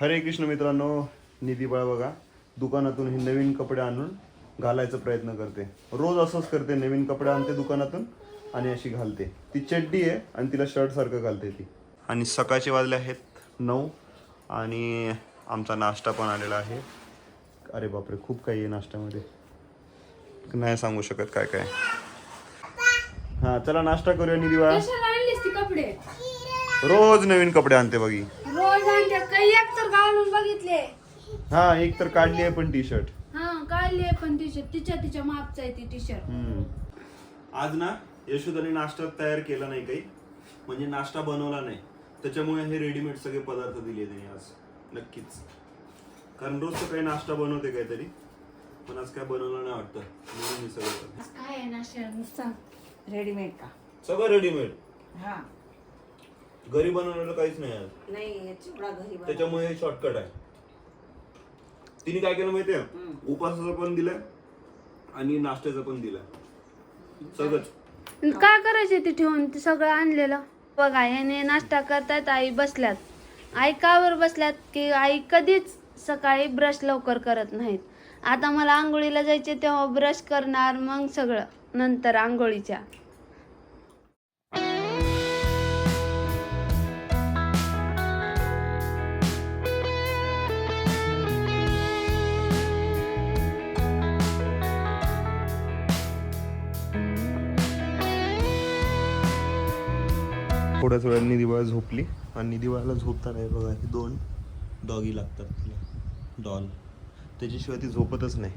हरे कृष्ण मित्रांनो निधी बाळ बघा. दुकानातून हे नवीन कपडे आणून घालायचा प्रयत्न करते. रोज असंच करते नवीन कपडे आणते दुकानातून आणि अशी घालते. ती चड्डी आहे आणि तिला शर्ट सारखं घालते ती. आणि सकाळचे वाजले आहेत नऊ आणि आमचा नाश्ता पण आलेला आहे. अरे बापरे खूप काही आहे नाश्त्यामध्ये. नाही सांगू शकत काय काय. हा चला नाश्ता करूया निधी बाळा. रोज नवीन कपडे आणते बघी. काही एक तर घालून बघितले. हा एक तर काढली आहे पण टी शर्ट हा काढली पण टी शर्ट तिच्या तिच्या मापचा आहे ती टी शर्ट आज ना यशोदाने नाश्ता तयार केला नाही काही. म्हणजे नाश्ता बनवला नाही. त्याच्यामुळे हे रेडीमेड सगळे पदार्थ दिले त्यांनी आज. नक्कीच. कारण रोज काही नाश्ता बनवते काहीतरी. पण आज काय बनवलं नाही वाटतं. म्हणून मी सगळं. काय आहे ना शर्ट सांग रेडीमेड का? सगळं रेडीमेड हा. घरी बनवलेलं काहीच नाही आज. नाही चिवडा घरी बनव. त्याच्यामुळे हे शॉर्टकट आहे. तिने काय केलं माहितीये? उपासाचं पण दिलंय आणि नाश्त्याचं पण दिलंय. सगळंच. काय करायचे ते ठेवून? ते सगळं आणलेलं. बघा याने नाश्ता करतायत आई बसल्यात. आई कावर बसल्यात की आई कधीच सकाळी ब्रश लवकर करत नाहीत. आता मला आंघोळीला जायचे तेव्हा ब्रश करणार मग सगळं. नंतर आंघोळीच्या. थोड्याच वेळात निधिबाळ झोपली. आणि निधिबाळाला झोपताना हे बघा हे दोन डॉगी लागतात तिला. डॉल त्याच्याशिवाय ती झोपतच नाही.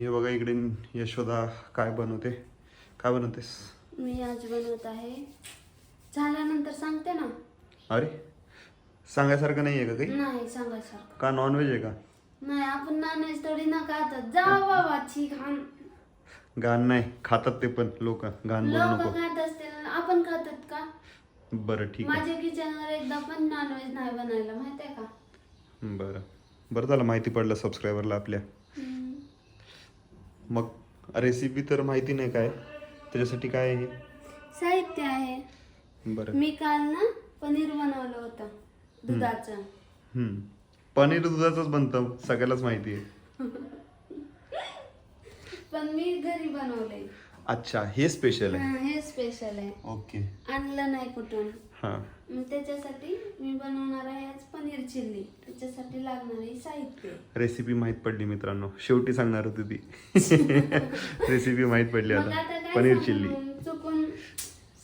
हे बघा इकडे यशोदा काय बनवते? काय बनवतेस? मी आज बनवत आहे. झाल्यानंतर सांगते ना. अरे सांगायसारखं नाही आहे का काही? नाही सांगायसारखं. का नॉनव्हेज आहे का? नाही आपण नॉनव्हेज थोडी ना खातात जा बाबा छी खान घाण नाही खातात ते पण लोक. घाण बोलू लोक नको. खात असतील आपण खातात का? बरं ठीक आहे. माझ्या किचनवर एकदा पण नॉनव्हेज नाही बनायला माहितीये का? बरं. बरं झालं माहिती पडलं सबस्क्रायबरला आपल्या. मग रेसिपी तर माहिती नाही काय? त्याच्यासाठी काय आहे? साहित्य आहे. बरं. मी काल ना पनीर बनवलं होतं दुधाचं. हम्म. पनीर दुधाचंच बनतं सगळ्यालाच माहिती आहे. पण मी घरी बनवलंय. अच्छा हे स्पेशल आहे. हा, हे स्पेशल आहे. ओके आणलं नाही कुठून. हां. मग त्याच्यासाठी मी बनवणार आहे आज पनीर चिल्ली. त्याच्यासाठी लागणारे साहित्य. रेसिपी माहीत पडली मित्रांनो. शेवटी सांगणार होती ती. रेसिपी माहीत पडली मग आता आता काय पनीर सांगू? चिल्ली. चुकून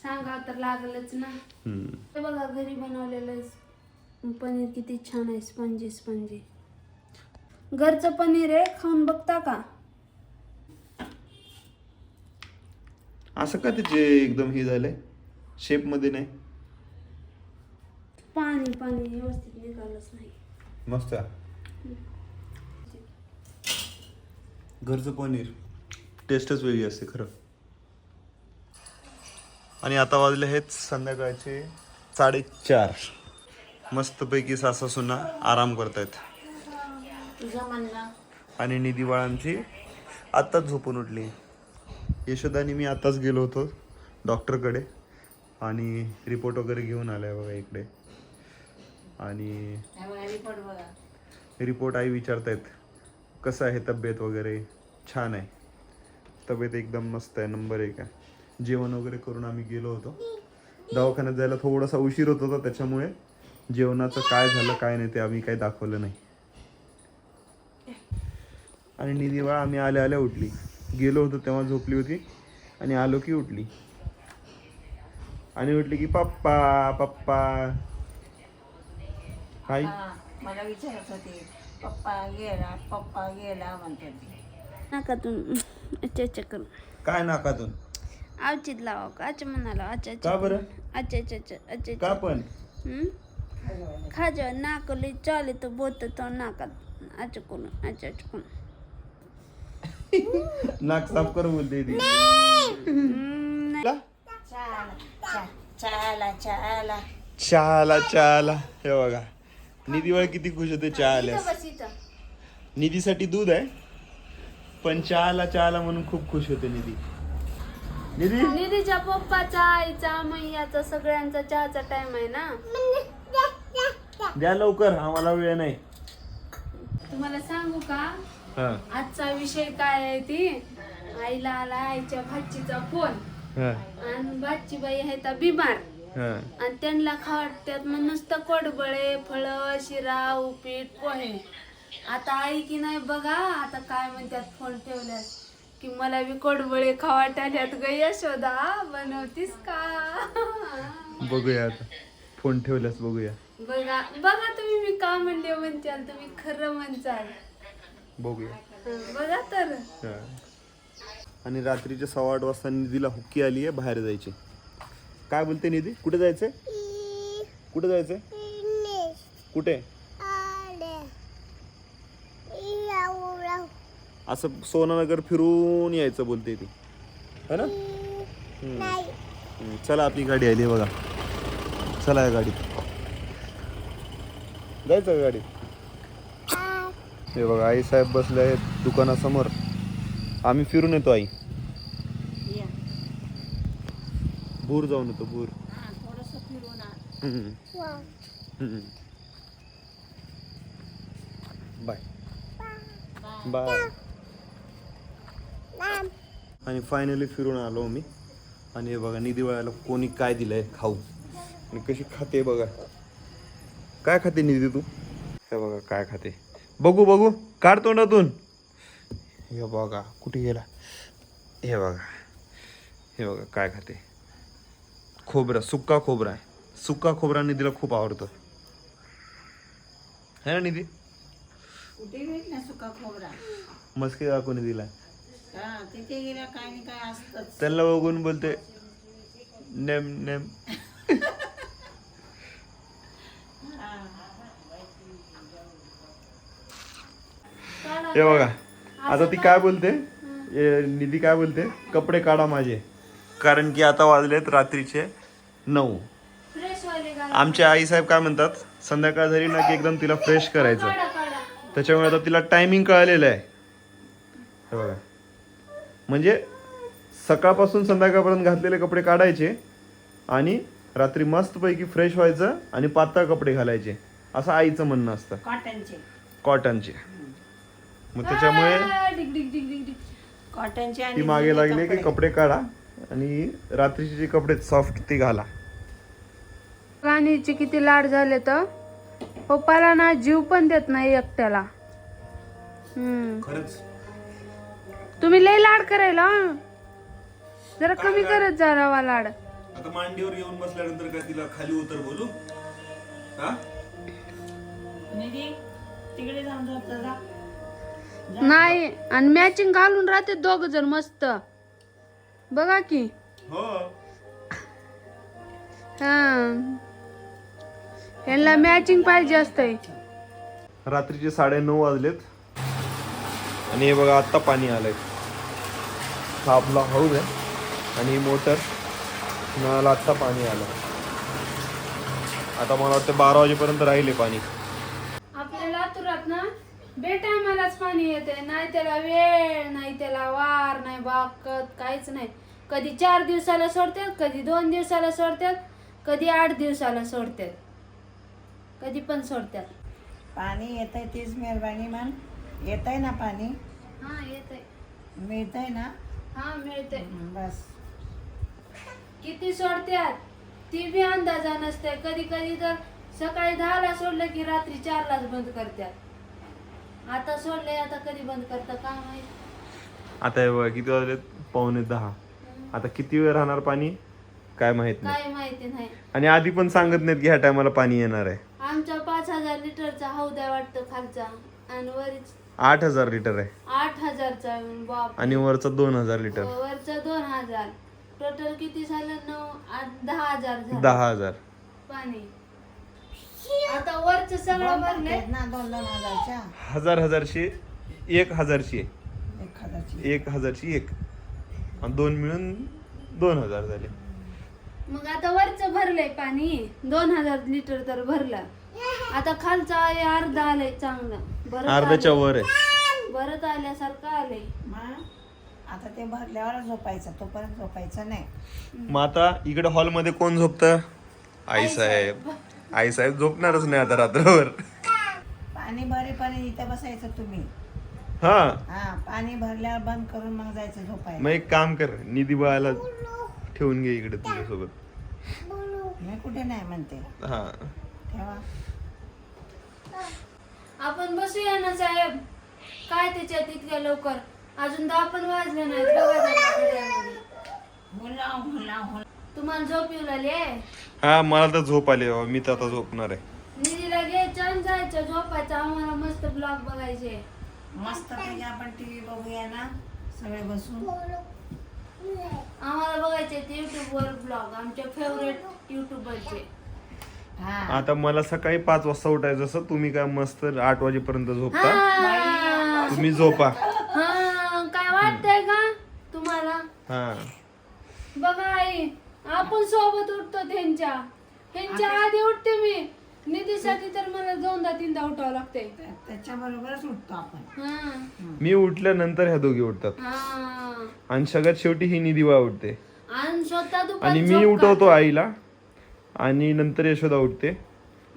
सांगा तर लागलंच ना. हम्म. हे बघा घरी बनवलेलं पनीर किती छान आहे. Spongy spongy. घरचं पनीर आहे. खाऊन बघता का? असं का त्याचे एकदम हे झालंय शेपमध्ये नाही? पाणी पाणी व्यवस्थित निघालंच नाही. मस्त. घरचं पनीर. टेस्टच वेगळी असते खरं. आणि आता वाजले आहेत संध्याकाळचे साडेचार. मस्तपैकी सासा सुना आराम करतायत. तुझं आणि निधी बाळांची आत्ताच झोपून उठली. यशोदानी मी आत्ताच गेलो होतो डॉक्टरकडे आणि रिपोर्ट वगैरे घेऊन आलाय बघा इकडे. आणि रिपोर्ट आई विचारतायत कसं आहे तब्येत वगैरे? छान आहे. तब्येत एकदम मस्त आहे नंबर एक आहे. जेवण वगैरे करून आम्ही गेलो होतो. दवाखान्यात जायला थोडासा उशीर होत होता त्याच्यामुळे जेवणाचं काय झालं काय नाही ते आम्ही काही दाखवलं नाही. आणि निधी आम्ही आल्या आल्या उठली. गेलो होतो तेव्हा झोपली होती आणि आलो की उठली. आणि उठली की पप्पा पप्पा. हाय मला विचारत होती पप्पा गेला पप्पा गेला म्हणते ती. नाकातून अच्छा अच्छा करून. काय नाकातून? आवचित लावा का? अच्छा म्हणाला अच्छा का बरं? अच्छा अच्छा अच्छा अच्छा का पण? खाजो नाकली चाले तो बोत तो नाकात. अचकून अच्छा अचकून नाक साफ कर बोलते ती. चला चा- चहाला चहाला हे बघा. निधी वेळ किती खुश होते चहा आल्यास निधीसाठी दूध आहे पण चहाला चहाला म्हणून खूप खुश होते निधी. निधी? निधीच्या पप्पाचा आईचा मैयाचा सगळ्यांचा चहाचा टाइम आहे ना? द्या लवकर आम्हाला वेळ नाही. तुम्हाला सांगू का? हा. आजचा विषय काय आहे ती? आईला आला आईच्या भाचीचा फोन. हा. आणि भाची बाई आहे त्या बिमार. हा. आणि त्यांना खावटत्यात मग नुसतं कोडबळे फळं शिरा उपीट पोहे. आता आई की नाही बघा आता काय म्हणतात फोन ठेवल्यात की मला बी कोडबळे खावाटाल्यात ग यशोदा बनवतीस का? बघूया आता. फोन ठेवल्यास बघूया. बघा बघा तुम्ही मी का म्हणले म्हणताल तुम्ही खरं म्हणचाल बघूया. बघा तर. हा. आणि रात्रीच्या सव्वा आठ वाजता निधीला हुक्की आली आहे बाहेर जायची. काय बोलते निधी? कुठे जायचंय? कुठे जायचंय? कुठे? असं सोनानगर फिरून यायचं बोलते ती. है ना? हम्म. हम्म, चला आपली गाडी आली आहे बघा. चला या गाडीत. जायचं का गाडीत? हे बघा आई साहेब बसले आहेत दुकानासमोर. आम्ही फिरून येतो आई. या. भूर जाऊन येतो भूर. हा थोडंसं फिरून आ हम्म. हम्म. बाय. बाय. आणि फायनली फिरून आलो मी. आणि हे बघा निधी वळायला कोणी काय दिलंय खाऊ. आणि कशी खाते बघा. काय खाते निधी तू? हे बघा काय खाते. बघू बघू. काढ तोंडातून. हे बघा कुठे गेला? हे बघा. हे बघा काय खाते? खोबरं सुक्का खोबरा आहे. सुक्का खोबरा निधीला खूप आवडतो. है ना निधी? मस्के दाखवून दिला हा तिथे गेला काय नाही काय असतंच. त्याला बघून बोलते नेम नेम. हे बघा. आता ती काय बोलते? निधी काय बोलते? कपडे काढा माझे. कारण की आता वाजलेत रात्रीचे नऊ. फ्रेश वाले घाला आमचे आई साहेब काय म्हणतात? संध्याकाळ झाली ना की एकदम तिला फ्रेश करायचं. त्याच्यामुळे आता तिला टायमिंग कळलेलं आहे. हे बघा. म्हणजे सकाळपासून संध्याकाळपर्यंत घातलेले कपडे काढायचे आणि रात्री मस्तपैकी फ्रेश व्हायचं आणि पातळ कपडे घालायचे. असं आईचं म्हणणं असतं. कॉटनचे कॉटनचे मग त्याच्यामुळे आ, डिग डिग डिग डिग डिग. कॉटनचे ती आणि मागे जुने लागली की कपडे. कपडे काढा आणि रात्रीचे जे कपडे सॉफ्ट ते घाला. राणीचे किती लाड झाले तर? पप्पाला ना जीव पण देत नाही एकट्याला. हम्म. खरंच. तुम्ही लय लाड करायला हं? जरा कमी करत जा रवा लाड. आता मांडीवर येऊन बसल्यानंतर काय तिला खाली उतर बोलू? हा? निधी तिकडे जाऊन झोपता जा. नाही आणि मॅचिंग घालून राहते दोघ जण मस्त. बघा की. हो. यांना मॅचिंग पाहिजे असतंय. रात्रीचे साडे नऊ वाजलेत. आणि हे बघा आत्ता पाणी आलंय. हा आपला हाऊस आहे आणि मोटर नळाला आत्ता पाणी आलं आता मला वाटतं बारा वाजेपर्यंत राहिले पाणी. बेटायमालाच पाणी येते नाही त्याला वेळ नाही त्याला वार नाही बाकत काहीच नाही. कधी चार दिवसाला सोडतात कधी दोन दिवसाला सोडतात कधी आठ दिवसाला सोडतात. कधी पण सोडतात. पाणी येतंय तीच मेहरबानी मान येतंय ना पाणी? हा येते मिळतंय ना? हा मिळते हं, बस. किती सोडतात? ती बी अंदाजा नसते. कधी कधी तर सकाळी दहाला सोडलं की रात्री चारलाच बंद करतात. आता सोडले आता कधी बंद करतात काय माहीत? आता हे बघा किती वाजलेत पावणे दहा. आता किती वेळ राहणार पाणी? काय माहीत नाही. काय माहिती नाही. आणि आधी पण सांगत नाहीत की ह्या टायमाला पाणी येणार आहे. आमचा पाच हजार लिटरचा हौद आहे वाटतं खालचा. आणि वरीच आठ हजार लिटर आहे. आठ हजारचा. बाप. आणि वरचा दोन हजार लिटर. वरचा दोन हजार. टोटल किती झालं? नऊ आठ दहा हजार झालं. दहा हजार. पाणी. आता वरच सगळं भरले ना. दोन दोन हजारच्या. हजार हजारची एक हजारची आहे एक हजारची एक एक. आणि दोन मिळून दोन हजार झाले. मग आता वरच भरलंय पाणी. दोन हजार लिटर तर भरलं. आता खालचं आहे अर्धा आलंय चांगलं. बरं अर्ध्याच्या वर आहे. बरत आल्यासारखं आलंय. आता ते भरल्यावर झोपायचं तोपर्यंत झोपायचं नाही. मग आता इकडे हॉलमध्ये कोण झोपतं? आई साहेब. आई साहेब झोपणारच नाही आता रात्रभर. पाणी भरेपर्यंत इथं बसायचं तुम्ही. हा. हा पाणी भरल्यावर बंद करून मग जायचं झोपायला. मग एक काम कर निधी बाळाला ठेवून घे इकडे तुझ्यासोबत. मी कुठे नाही म्हणते. हा. ठेवा. आपण बसूया ना साहेब. काय त्याच्यात इतक्या लवकर? अजून दहा पण वाजले नाहीत. बघा जरा घड्याळामध्ये. तुम्हाला झोप येऊ लागली आहे? हा मला तर झोप आली बाबा मी तर आता झोपणार आहे. निधीला घ्यायचं आणि जायचं झोपायचं आम्हाला मस्त ब्लॉग बघायचे. मस्त पैकी आपण टीव्ही बघूया ना सगळे बसून. आम्हाला बघायचे ते युट्यूब वर ब्लॉग आमचे फेवरेट युट्यूबरचे हा. आता मला सकाळी पाच वाजता उठायचं असं तुम्ही काय मस्त आठ वाजेपर्यंत झोपता हा. तुम्ही झोपा. हा, काय वाटतंय का तुम्हाला? हा. बघा आई. आपण सोबत उठतो त्यांच्या. त्यांच्या आधी उठते मी. निधीसाठी तर मला दोनदा तीनदा उठावं लागते त्याच्या बरोबरच उठतो आपण. हा. मी उठल्यानंतर ह्या दोघी उठतात. हा. आणि सगळ्यात शेवटी ही निधी बाळ उठते. आणि स्वतः दुपारी आणि मी झोप उठवतो काढते. आईला. आणि नंतर यशोदा उठते.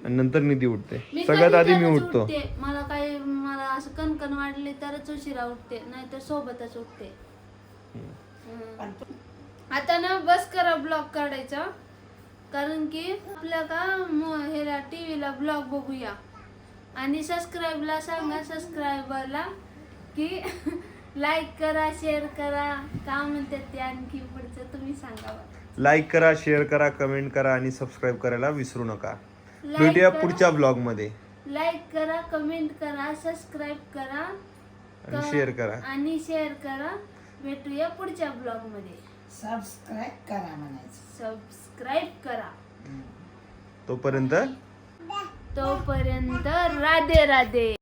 आणि नंतर निधी उठते. सगळ्यात कधी आधी मी उठतो. उठते. मला काही मला असं कणकण वाढले तरच उशिरा उठते. नाहीतर सोबतच उठते. हम्म. पण तू- आता ना बस करा ब्लॉग काढायचा. कारण की आपल्या का ह्याला टीव्हीला ब्लॉग बघूया. आणि सबस्क्राईबला सांगा सबस्क्रायबरला की लाईक करा शेअर करा. का म्हणतात ते आणखी पुढचं तुम्ही सांगा. लाईक करा शेअर करा कमेंट करा आणि सबस्क्राईब करायला विसरू नका. भेटूया. पुढच्या ब्लॉगमध्ये. लाईक करा कमेंट करा सबस्क्राईब करा. आणि शेअर करा. आणि शेअर करा. भेटूया पुढच्या ब्लॉगमध्ये. सबस्क्राईब करा म्हणायचं. सबस्क्राईब करा. तोपर्यंत? तोपर्यंत राधे राधे.